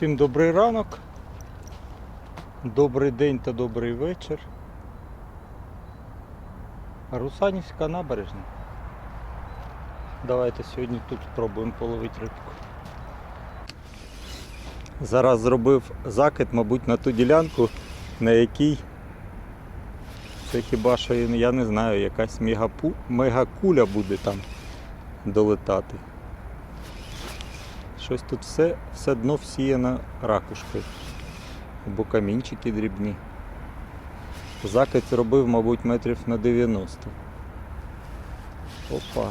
Всім добрий ранок, добрий день та добрий вечір. Русанівська набережна. Давайте сьогодні тут спробуємо половити рибку. Зараз зробив закид, мабуть, на ту ділянку, на якій це хіба що я не знаю, якась мегакуля буде там долетати. Щось тут все, все дно всіяно ракушкою. Або камінчики дрібні. Закид зробив, мабуть, метрів на 90. Опа.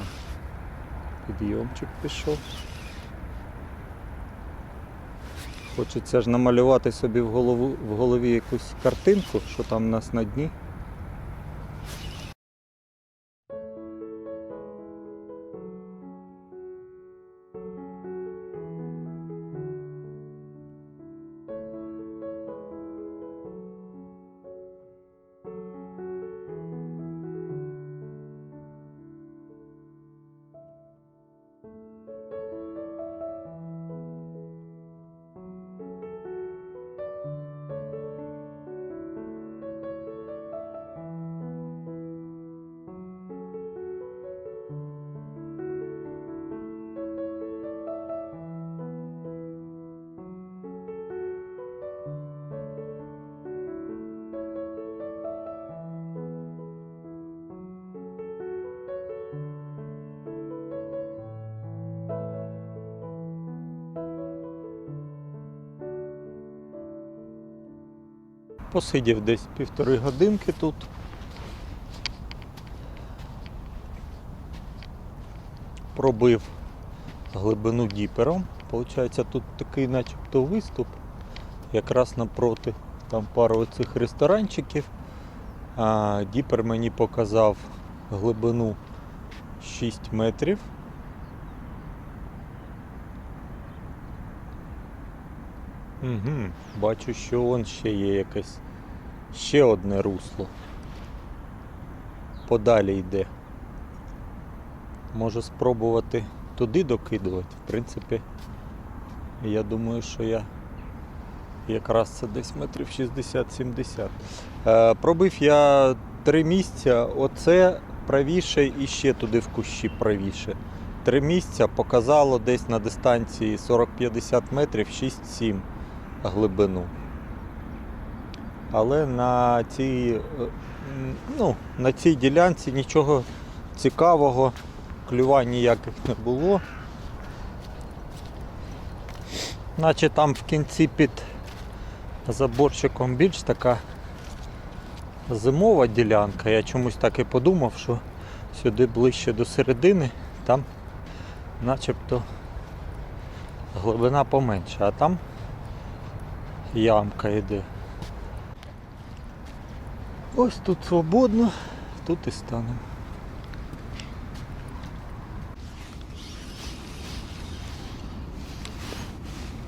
Підйомчик пішов. Хочеться ж намалювати собі в, голову, в голові якусь картинку, що там у нас на дні. Посидів десь півтори годинки тут. Пробив глибину діпером. Получається, тут такий начебто виступ, якраз напроти. Там пару оцих ресторанчиків. А діпер мені показав глибину 6 метрів. Угу. Бачу, що вон ще є якесь ще одне русло. Подалі йде. Можу спробувати туди докидувати. В принципі, я думаю, що я якраз це десь метрів 60-70. Е, пробив я три місця, оце правіше і ще туди в кущі правіше. Три місця показало десь на дистанції 40-50 метрів 6-7 глибину. Але на цій, е, ну, на цій ділянці нічого цікавого, клювань ніяких не було. Наче там в кінці під заборчиком більш така зимова ділянка. Я чомусь так і подумав, що сюди ближче до середини, там начебто глибина поменша, а там ямка йде. Ось тут свободно, тут і станемо.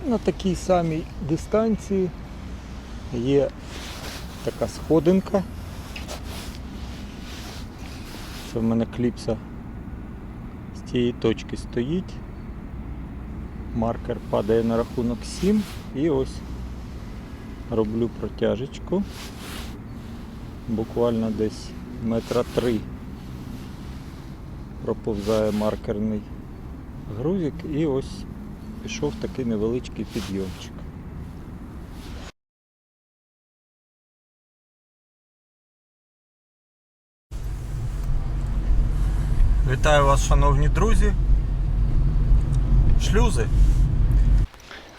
На такій самій дистанції є така сходинка. Це в мене кліпса з тієї точки стоїть. Маркер падає на рахунок 7 і ось роблю протяжечку. Буквально десь метра три проповзає маркерний грузик і ось пішов такий невеличкий підйомчик. Вітаю вас, шановні друзі. Шлюзи.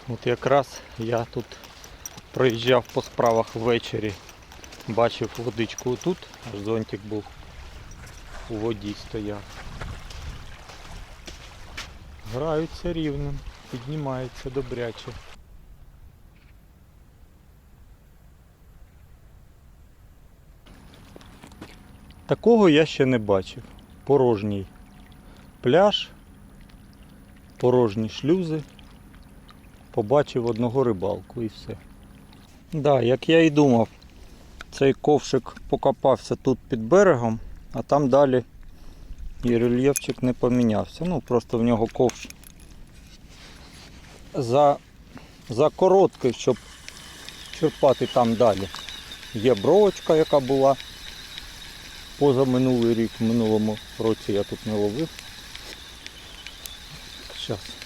От якраз я тут проїжджав по справах ввечері, бачив водичку тут, аж зонтик був у воді стояв. Граються рівнем, піднімаються добряче. Такого я ще не бачив. Порожній пляж, порожні шлюзи. Побачив одного рибалку і все. Да, як я і думав, цей ковшик покопався тут під берегом, а там далі і рельєфчик не помінявся. Ну, просто в нього ковш за за короткий, щоб черпати там далі. Є бровочка, яка була поза минулий рік, в минулому році я тут не ловив. Зараз.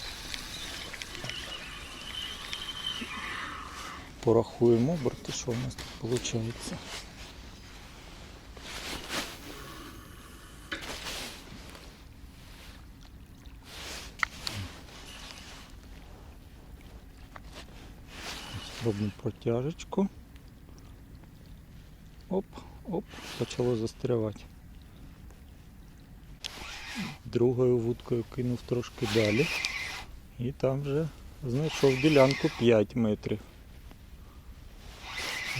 Порахуємо оберти, що у нас тут виходить. Робимо протяжечку. Оп, оп, почало застрявати. Другою вудкою кинув трошки далі. І там вже знайшов ділянку 5 метрів.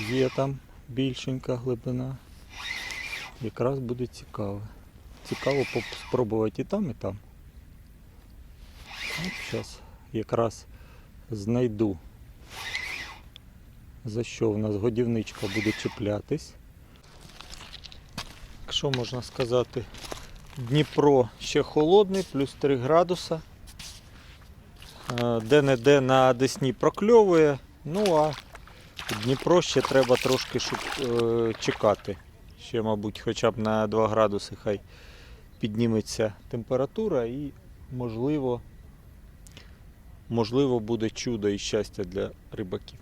Є там більшенька глибина. Якраз буде цікаво. Цікаво спробувати і там, і там. От зараз якраз знайду за що в нас годівничка буде чіплятись. Якщо можна сказати, Дніпро ще холодний, плюс 3 градуса. Е, Де-не-де на Десні прокльовує. Ну а Дніпро ще треба трошки шук- е, чекати. Ще, мабуть, хоча б на 2 градуси хай підніметься температура і можливо, можливо буде чудо і щастя для рибаків.